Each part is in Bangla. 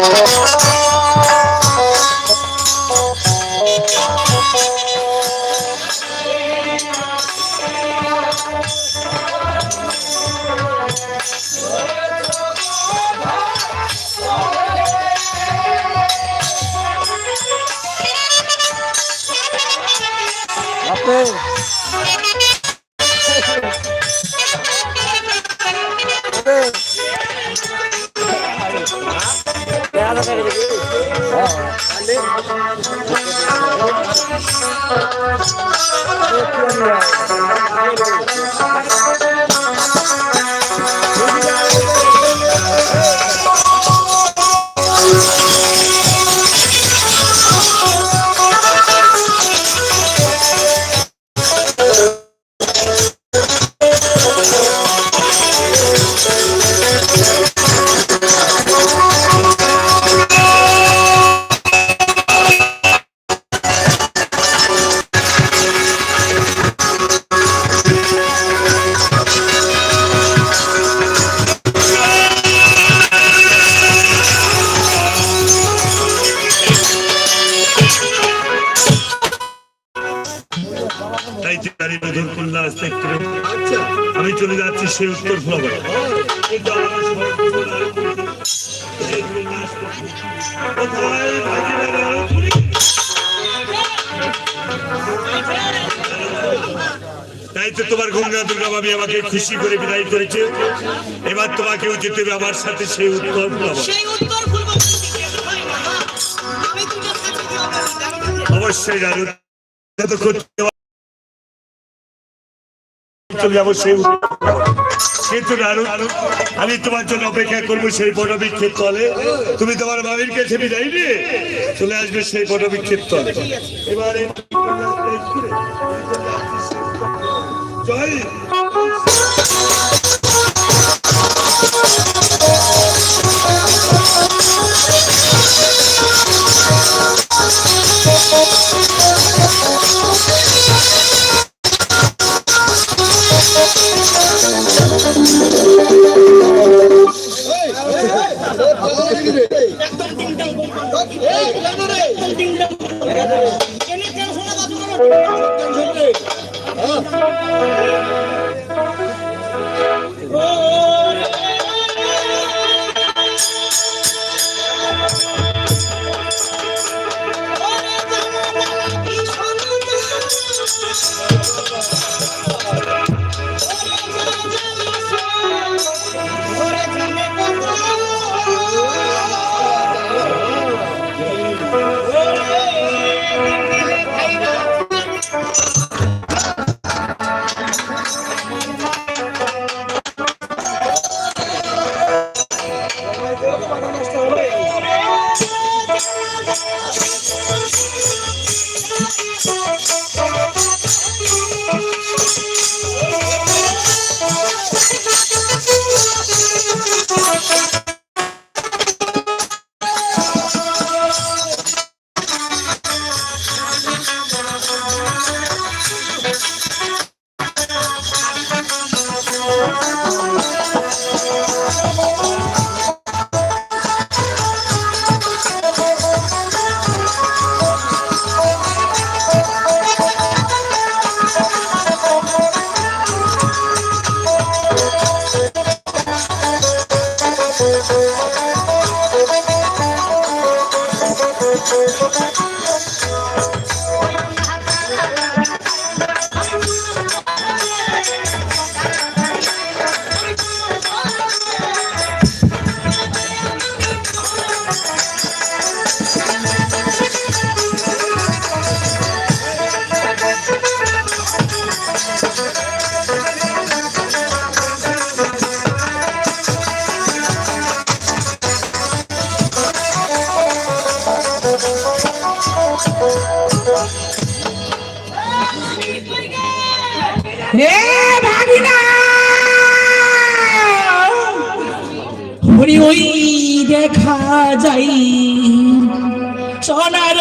Oh, Thank you. তাই জানি নতুন কন্যা একটু আমি চলে যাচ্ছি সেই উত্তর ফ্লাবারে? তাই তো তোমার গঙ্গা দুর্গা ভাবি আমাকে খুশি করে বিদায় করেছে। এবার তোমাকেও যেতে হবে আমার সাথে সেই উত্তর অবশ্যই জানো চলে যাব সেই কিন্তু আমি তোমার জন্য অপেক্ষা করব সেই বনবিক্ষেপ তলে তুমি তোমার বাবির কাছে বিদায় চলে আসবে সেই বনবিক্ষেপ তলে এবারে জয়। দেখা যাই। সোনার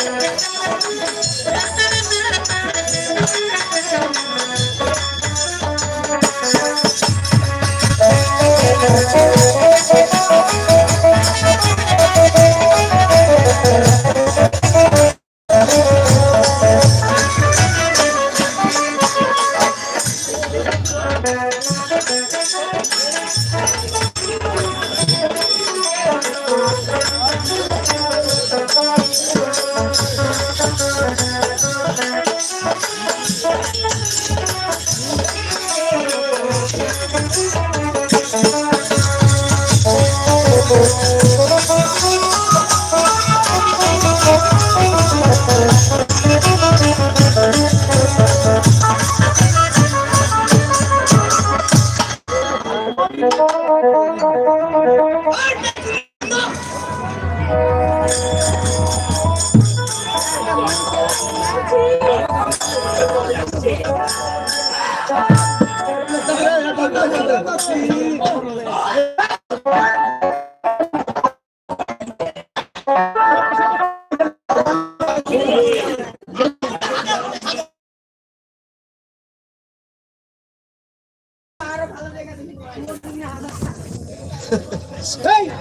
रख এই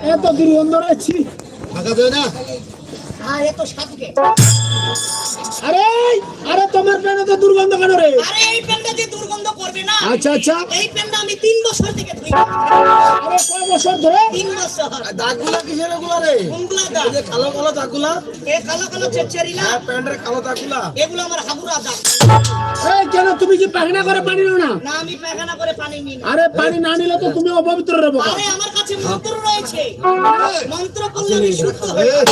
এত দুর্গন্ধ রয়েছি আর এত সাধুকে আরে আরে তোমার প্রাণে তো দুর্গন্ধ কেন রে? আরে এই পেনটা যে দুর্গন্ধ করবে না আচ্ছা আচ্ছা। এই পেনটা আমি তিন বছর থেকে ধুই আরে কয় বছর ধরে? তিন বছর। দাগগুলা কিসের এগুলা রে? কোনগুলা দাগ? যে কালো কালো দাগগুলা? এ কালো কালো চেচেরি আর প্যান্টের কালো দাগগুলা। এগুলো আমার হাবুরা দাগ। এই কেন তুমি কি পায়খানা করে পানি নাও না? না আমি পায়খানা করে পানি নিই আরে পানি না নিলে তো তুমি অপবিত্র রে আরে আমার কাছে মন্ত্র রয়েছে। মন্ত্র করলে আমি শুদ্ধ হয়ে যাব।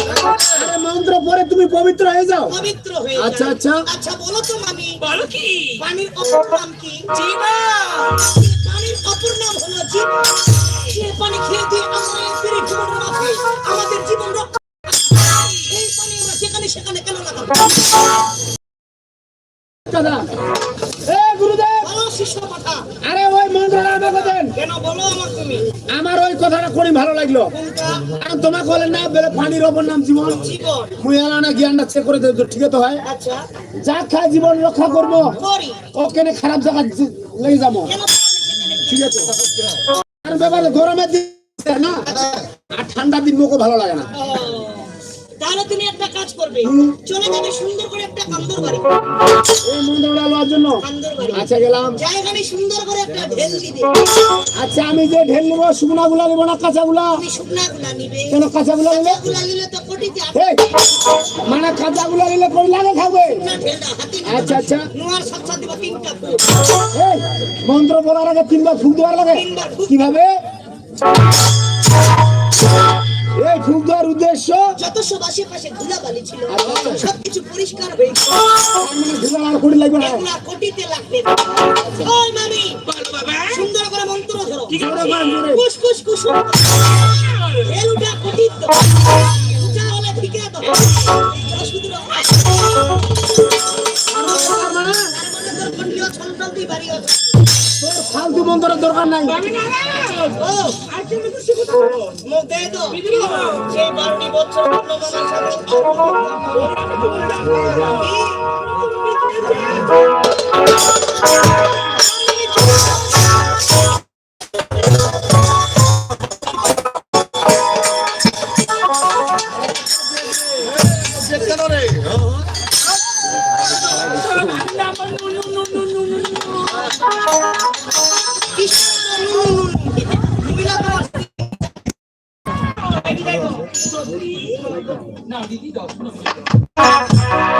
আরে মন্ত্র পরে তুমি পবিত্র হয়ে যাও। পবিত্র হয়ে আচ্ছা, আচ্ছা। আচ্ছা বলো তো মামি। বলো কি? পানির অপর নাম কি? জীবন পানির অপর নাম হলো জীবন যে পানি খেয়ে দিয়ে আমরা ফিরে জীবন রাখি আমাদের জীবন রক্ষা এই পানি আমরা সেখানে সেখানে কেন লাগাবো? দাদা এ গুরুদেব কথা। আরে ওই মন্ত্রটা আমাকে দেন। কেন বলো আমার তুমি? আমার ওই কথাটা খুবই ভালো লাগল। কারণ তোমাকে না বেলে পানির নাম জীবন। মুই এলা না জ্ঞানটা চেক করে দেবো ঠিক তো হয়। আচ্ছা। যা খায় জীবন রক্ষা করব। করি। ও কেনে খারাপ জায়গা লেগে যাব। ঠিক আছে। আর ব্যাপারে গরমের দিন না? আর ঠান্ডা দিন মোকে ভালো লাগে না। তাহলে তুমি একটা কাজ করবে। চলে যাবে সুন্দর করে একটা কান্দর বাড়ি। এই মন্দিরটা লওয়ার জন্য? আচ্ছা গেলাম। জায়গানি সুন্দর করে একটা ঢেল দিবে আচ্ছা আমি যে ঢেল নিবো শুকনা গুলা নিবো না কাঁচা গুলা? তুমি শুকনা গুলা নিবে। কেন কাঁচা গুলা নিলে? গুলা নিলে তো কোটিতে মানে কাঁচা গুলা নিলে কই লাগে থাকবে। আচ্ছা আচ্ছা। নোয়ার সাথে সাথে দিব তিনটা এই মন্ত্র বলার আগে তিনবার ফুক দেওয়ার লাগে? কীভাবে? সব আশেপাশে ধুলাবালি ছিল। সবকিছু পরিষ্কার হয়ে মানে কোটি লাগবে না। এগুলা কোটিতে লাগবে। ওই মামি সুন্দর করে মন্ত্র ধরো। জোরে করেন, জোরে। কুস কুস কুস এলুটা তো হলে তো মানে তোর ফালতু মন্ত্রের দরকার নাই। বছর